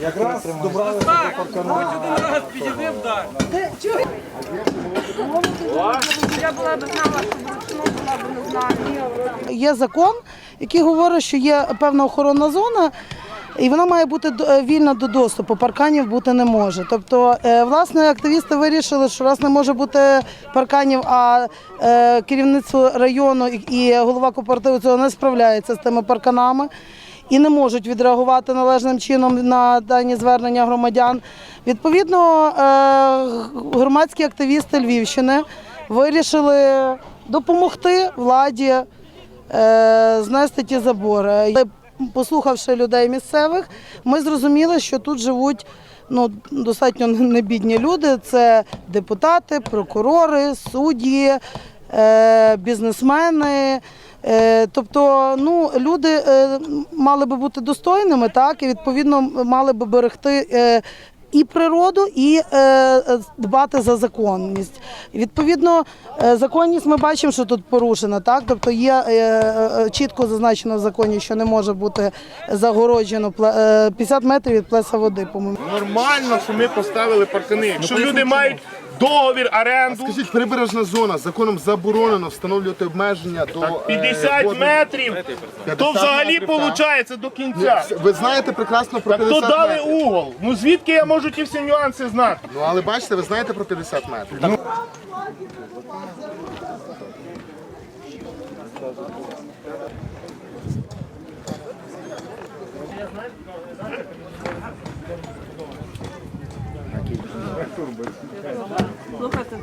Я була б знала, що була б не знаю. Є закон, який говорить, що є певна охоронна зона. І вона має бути е, вільна до доступу, парканів бути не може. Тобто, е, власне, активісти вирішили, що раз не може бути парканів, а е, керівництво району і- голова кооперативу цього не справляється з тими парканами і не можуть відреагувати належним чином на дані звернення громадян. Відповідно, громадські активісти Львівщини вирішили допомогти владі знести ті забори. Послухавши людей місцевих, ми зрозуміли, що тут живуть ну, достатньо небідні люди. Це депутати, прокурори, судді, е, бізнесмени. Е, Тобто, ну, люди е, мали би бути достойними, так, і відповідно мали би берегти і природу, і е, е, дбати за законність. Відповідно, е, законність ми бачимо, що тут порушена. Так? Тобто є е, чітко зазначено в законі, що не може бути загороджено пле- е, 50 метрів від плеса води, по-моєму. Нормально, що ми поставили паркани. Якщо люди мають договір оренду, Скажіть, прибережна зона законом заборонено встановлювати обмеження до е, 50 водних- метрів, 50 то взагалі метрів, так. виходить до кінця. Ви знаєте прекрасно про Так 50 то дали метрів. угол. Ну звідки я можу ті всі нюанси знати? Ну але бачите, ви знаєте про 50 метрів. Ну, Слухайте,